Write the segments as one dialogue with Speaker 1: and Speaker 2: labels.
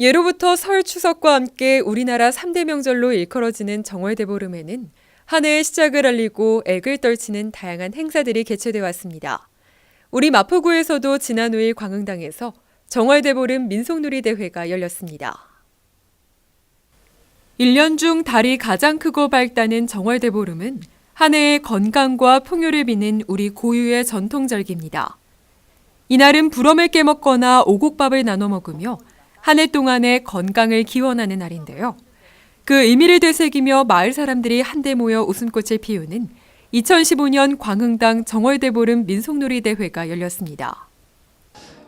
Speaker 1: 예로부터 설 추석과 함께 우리나라 3대 명절로 일컬어지는 정월대보름에는 한 해의 시작을 알리고 액을 떨치는 다양한 행사들이 개최돼 왔습니다. 우리 마포구에서도 지난 5일 광흥당에서 정월대보름 민속놀이 대회가 열렸습니다. 1년 중 달이 가장 크고 밝다는 정월대보름은 한 해의 건강과 풍요를 비는 우리 고유의 전통절기입니다. 이날은 부럼을 깨먹거나 오곡밥을 나눠 먹으며 한 해 동안의 건강을 기원하는 날인데요. 그 의미를 되새기며 마을 사람들이 한데 모여 웃음꽃을 피우는 2015년 광흥당 정월대보름 민속놀이 대회가 열렸습니다.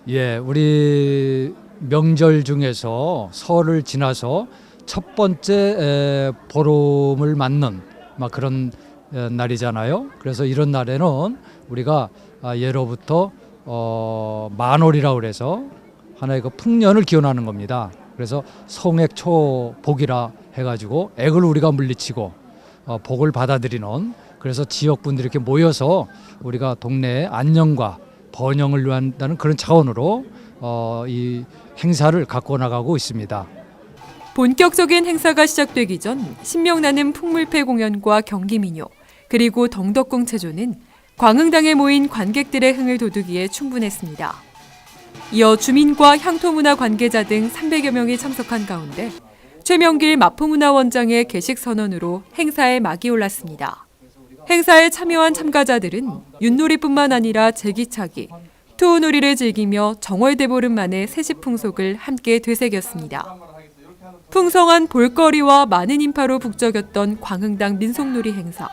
Speaker 2: 예, 우리 명절 중에서 설을 지나서 첫 번째 에, 보름을 맞는 막 그런 에, 날이잖아요. 그래서 이런 날에는 우리가 아, 예로부터 어, 만월이라고 그래서 하나의 그 풍년을 기원하는 겁니다. 그래서 성액초 복이라 해가지고 액을 우리가 물리치고 어, 복을 받아들이는 그래서 지역 분들이 이렇게 모여서 우리가 동네의 안녕과 번영을 위한다는 그런 차원으로 어, 이 행사를 갖고 나가고 있습니다.
Speaker 1: 본격적인 행사가 시작되기 전 신명나는 풍물패 공연과 경기민요 그리고 덩덕궁 체조는 광흥당에 모인 관객들의 흥을 돋우기에 충분했습니다. 이어 주민과 향토문화 관계자 등 300여 명이 참석한 가운데 최명길 마포문화원장의 개식 선언으로 행사에 막이 올랐습니다. 행사에 참여한 참가자들은 윷놀이뿐만 아니라 제기차기, 투우놀이를 즐기며 정월대보름만의 세시풍속을 함께 되새겼습니다. 풍성한 볼거리와 많은 인파로 북적였던 광흥당 민속놀이 행사.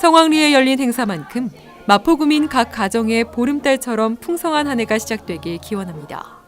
Speaker 1: 성황리에 열린 행사만큼 마포구민 각 가정의 보름달처럼 풍성한 한 해가 시작되길 기원합니다.